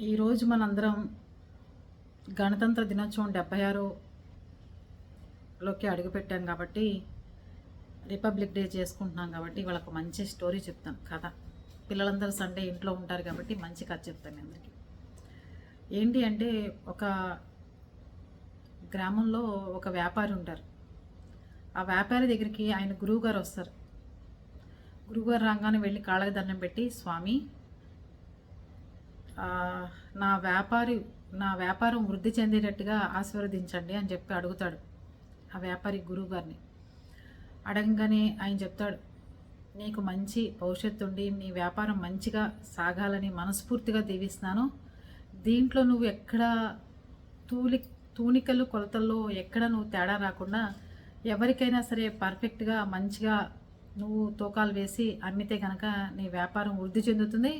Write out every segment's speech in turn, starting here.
ఈరోజు మనందరం గణతంత్ర దినోత్సవం డెబ్బై ఆరులోకి అడుగుపెట్టాం కాబట్టి రిపబ్లిక్ డే చేసుకుంటున్నాం కాబట్టి వాళ్ళకు మంచి స్టోరీ చెప్తాను కథ. పిల్లలందరూ సండే ఇంట్లో ఉంటారు కాబట్టి మంచి కథ చెప్తాను అందరికీ. ఏంటి అంటే ఒక గ్రామంలో ఒక వ్యాపారి ఉంటారు. ఆ వ్యాపారి దగ్గరికి ఆయన గురువుగారు వస్తారు. గురువుగారు రాగానే వెళ్ళి కాళ్ళకి దండం పెట్టి స్వామి నా వ్యాపారి నా వ్యాపారం వృద్ధి చెందేటట్టుగా ఆశీర్వదించండి అని చెప్పి అడుగుతాడు ఆ వ్యాపారి గురువు గారిని. అడగగానే ఆయన చెప్తాడు నీకు మంచి భవిష్యత్తు ఉండి నీ వ్యాపారం మంచిగా సాగాలని మనస్ఫూర్తిగా దీవిస్తున్నాను. దీంట్లో నువ్వు ఎక్కడ తూలి తూనికలు కొలతల్లో ఎక్కడ నువ్వు తేడా రాకుండా ఎవరికైనా సరే పర్ఫెక్ట్గా మంచిగా నువ్వు తూకాలు వేసి అమ్మితే కనుక నీ వ్యాపారం వృద్ధి చెందుతుంది.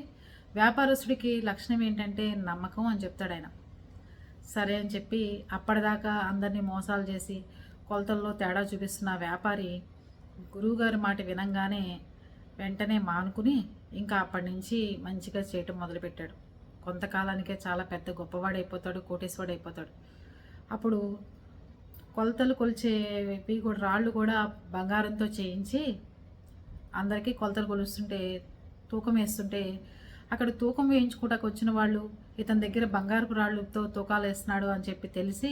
వ్యాపారస్తుడికి లక్షణం ఏంటంటే నమ్మకం అని చెప్తాడు ఆయన. సరే అని చెప్పి అప్పటిదాకా అందరినీ మోసాలు చేసి కొలతల్లో తేడా చూపిస్తున్న వ్యాపారి గురువుగారి మాట వినంగానే వెంటనే మానుకుని ఇంకా అప్పటి నుంచి మంచిగా చేయటం మొదలుపెట్టాడు. కొంతకాలానికే చాలా పెద్ద గొప్పవాడైపోతాడు కోటేశ్వరుడైపోతాడు. అప్పుడు కొలతలు కొలిచేవి కూడా రాళ్ళు కూడా బంగారంతో చేయించి అందరికీ కొలతలు కొలుస్తుంటే తూకం వేస్తుంటే అక్కడ తూకం వేయించుకోవటానికి వచ్చిన వాళ్ళు ఇతని దగ్గర బంగారపు రాళ్ళతో తూకాలు వేస్తున్నాడు అని చెప్పి తెలిసి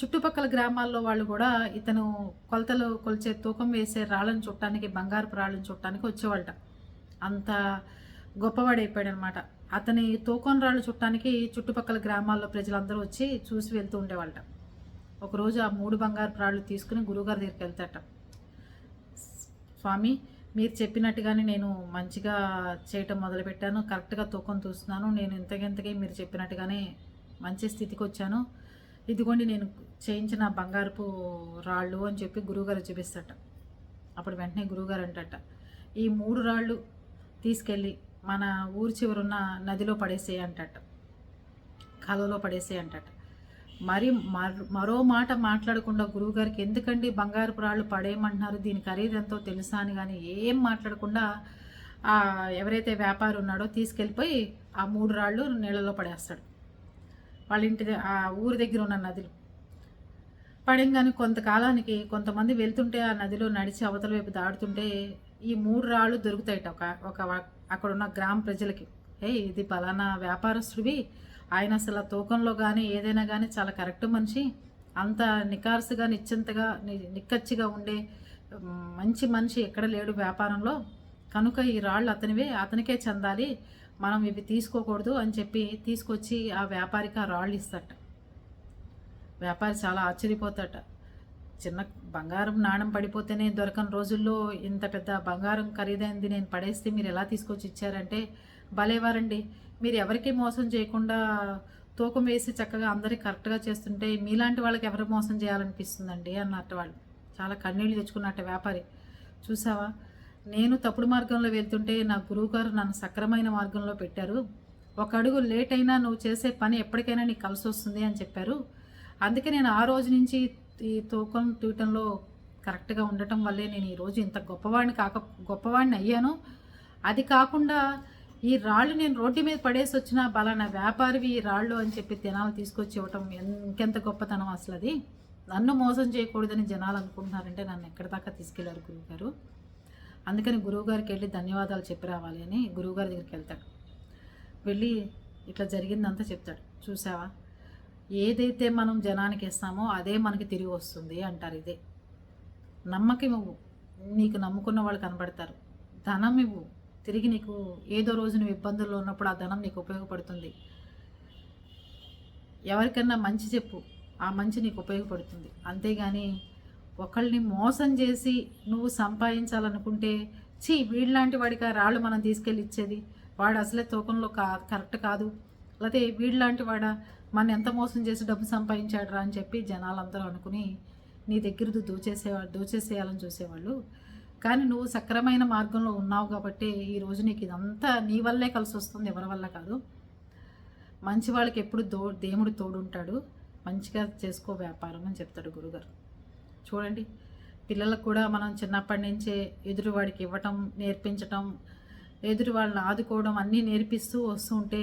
చుట్టుపక్కల గ్రామాల్లో వాళ్ళు కూడా ఇతను కొలతలు కొలిచే తూకం వేసే రాళ్ళను చుట్టానికి బంగారపు రాళ్ళను చుట్టానికి వచ్చేవాళ్ళట. అంత గొప్పవాడైపోయాడు అనమాట అతని తూకం రాళ్ళు చుట్టానికి చుట్టుపక్కల గ్రామాల్లో ప్రజలందరూ వచ్చి చూసి వెళ్తూ ఉండేవాళ్ళట. ఒకరోజు ఆ మూడు బంగారు రాళ్ళు తీసుకుని గురువుగారి దగ్గరికి వెళ్తాట స్వామి మీరు చెప్పినట్టుగానే నేను మంచిగా చేయటం మొదలుపెట్టాను. కరెక్ట్గా తూకం చూస్తున్నాను నేను ఇంతకింతకి మీరు చెప్పినట్టుగానే మంచి స్థితికి వచ్చాను ఇదిగోండి నేను చేయించిన బంగారపు రాళ్ళు అని చెప్పి గురువుగారు చూపిస్తట అప్పుడు వెంటనే గురువుగారు అంటట ఈ మూడు రాళ్ళు తీసుకెళ్ళి మన ఊరి చివరున్న నదిలో పడేసే అంటట కాలువలో పడేసే అంటట మరి మరో మాట మాట్లాడకుండా గురువుగారికి ఎందుకండి బంగారపు రాళ్ళు పడేయమంటున్నారు? దీని ఖరీదు ఎంతో తెలుసా అని కానీ ఏం మాట్లాడకుండా ఎవరైతే వ్యాపారి ఉన్నాడో తీసుకెళ్ళిపోయి ఆ మూడు రాళ్ళు నీళ్ళలో పడేస్తాడు. వాళ్ళ ఇంటి ఆ ఊరి దగ్గర ఉన్న నదిలో. పడంగానే కొంతకాలానికి కొంతమంది వెళ్తుంటే ఆ నదిలో నడిచి అవతల వైపు దాడుతుంటే ఈ మూడు రాళ్ళు దొరుకుతాయట ఒక ఒక అక్కడున్న అక్కడ ఉన్న గ్రామ ప్రజలకి. ఏ ఇది పలానా వ్యాపారస్తుడివి. ఆయన అసలు తూకంలో కానీ ఏదైనా కానీ చాలా కరెక్ట్ మనిషి. అంత నికార్సుగా నిశ్చింతగా ని- నిక్కచ్చిగా ఉండే మంచి మనిషి ఎక్కడ లేడు వ్యాపారంలో. కనుక ఈ రాళ్ళు అతనివే అతనికే చెందాలి. మనం ఇవి తీసుకోకూడదు అని చెప్పి తీసుకొచ్చి ఆ వ్యాపారికి ఆ రాళ్ళు ఇస్తాట. వ్యాపారి చాలా ఆశ్చర్యపోతాట. చిన్న బంగారం నాణం పడిపోతేనే దొరకని రోజుల్లో ఇంత పెద్ద బంగారం ఖరీదైంది నేను పడేస్తే మీరు ఎలా తీసుకొచ్చి ఇచ్చారంటే భలేవారండి. మీరు ఎవరికి మోసం చేయకుండా తూకం వేసి చక్కగా అందరికి కరెక్ట్గా చేస్తుంటే మీలాంటి వాళ్ళకి ఎవరు మోసం చేయాలనిపిస్తుందండి అన్నట్టు వాళ్ళు. చాలా కన్నీళ్ళు తెచ్చుకున్నట్టు వ్యాపారి. చూసావా? నేను తప్పుడు మార్గంలో వెళ్తుంటే నా గురువుగారు నన్ను సక్రమైన మార్గంలో పెట్టారు. ఒక అడుగు లేట్ అయినా నువ్వు చేసే పని ఎప్పటికైనా నీకు కలిసి వస్తుంది అని చెప్పారు. అందుకే నేను ఆ రోజు నుంచి ఈ తూకం తీయటంలో కరెక్ట్గా ఉండటం వల్లే నేను ఈరోజు ఇంత గొప్పవాడిని కాక గొప్పవాడిని అయ్యాను. అది కాకుండా ఈ రాళ్ళు నేను రోడ్డు మీద పడేసి వచ్చిన బలానా వ్యాపారివి ఈ రాళ్ళు అని చెప్పి జనాలు తీసుకొచ్చి ఇవ్వటం ఇంకెంత గొప్పతనం అసలు అది నన్ను మోసం చేయకూడదని జనాలు అనుకుంటున్నారంటే నన్ను ఎక్కడి దాకా తీసుకెళ్ళారు గురువుగారు? అందుకని గురువుగారికి వెళ్ళి ధన్యవాదాలు చెప్పి రావాలి అని గురువుగారి దగ్గరికి వెళ్తాడు. వెళ్ళి ఇట్లా జరిగిందంతా చెప్తాడు. చూసావా? ఏదైతే మనం జనానికి ఇస్తామో అదే మనకి తిరిగి వస్తుంది అంటారు ఇదే. నమ్మకం ఇవ్వు. నీకు నమ్ముకున్న వాళ్ళు కనబడతారు. ధనం ఇవ్వు. తిరిగి నీకు ఏదో రోజు నువ్వు ఇబ్బందుల్లో ఉన్నప్పుడు ఆ ధనం నీకు ఉపయోగపడుతుంది. ఎవరికన్నా మంచి చెప్పు ఆ మంచి నీకు ఉపయోగపడుతుంది. అంతేగాని ఒకళ్ళని మోసం చేసి నువ్వు సంపాదించాలనుకుంటే చీ వీళ్ళలాంటి వాడికి ఆ రాళ్ళు మనం తీసుకెళ్ళి ఇచ్చేది వాడు అసలే తూకంలో కా కరెక్ట్ కాదు. లేకపోతే వీళ్ళలాంటి వాడ మన ఎంత మోసం చేసి డబ్బు సంపాదించాడు రా అని చెప్పి జనాలందరూ అనుకుని నీ దగ్గర దోచేసే దోచేసేయాలని చూసేవాళ్ళు కానీ నువ్వు సక్రమైన మార్గంలో ఉన్నావు కాబట్టి ఈరోజు నీకు ఇదంతా నీ వల్లే కలిసి వస్తుంది ఎవరి వల్ల కాదు. మంచి వాళ్ళకి ఎప్పుడు దో దేవుడు తోడుంటాడు. మంచిగా చేసుకో వ్యాపారం అని చెప్తాడు గురుగారు. చూడండి పిల్లలకు కూడా మనం చిన్నప్పటి నుంచే ఎదురువాడికి ఇవ్వటం నేర్పించటం ఎదురు వాళ్ళని ఆదుకోవడం అన్నీ నేర్పిస్తూ వస్తుంటే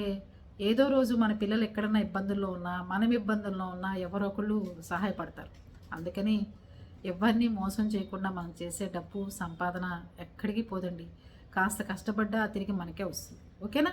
ఏదో రోజు మన పిల్లలు ఎక్కడన్నా ఇబ్బందుల్లో ఉన్నా మనం ఇబ్బందుల్లో ఉన్నా ఎవరో ఒకళ్ళు సహాయపడతారు. అందుకని ఎవరిని మోసం చేయకుండా మనం చేసే డబ్బు సంపాదన ఎక్కడికి పోదండి. కాస్త కష్టపడ్డా తిరిగి మనకే వస్తుంది. ఓకేనా?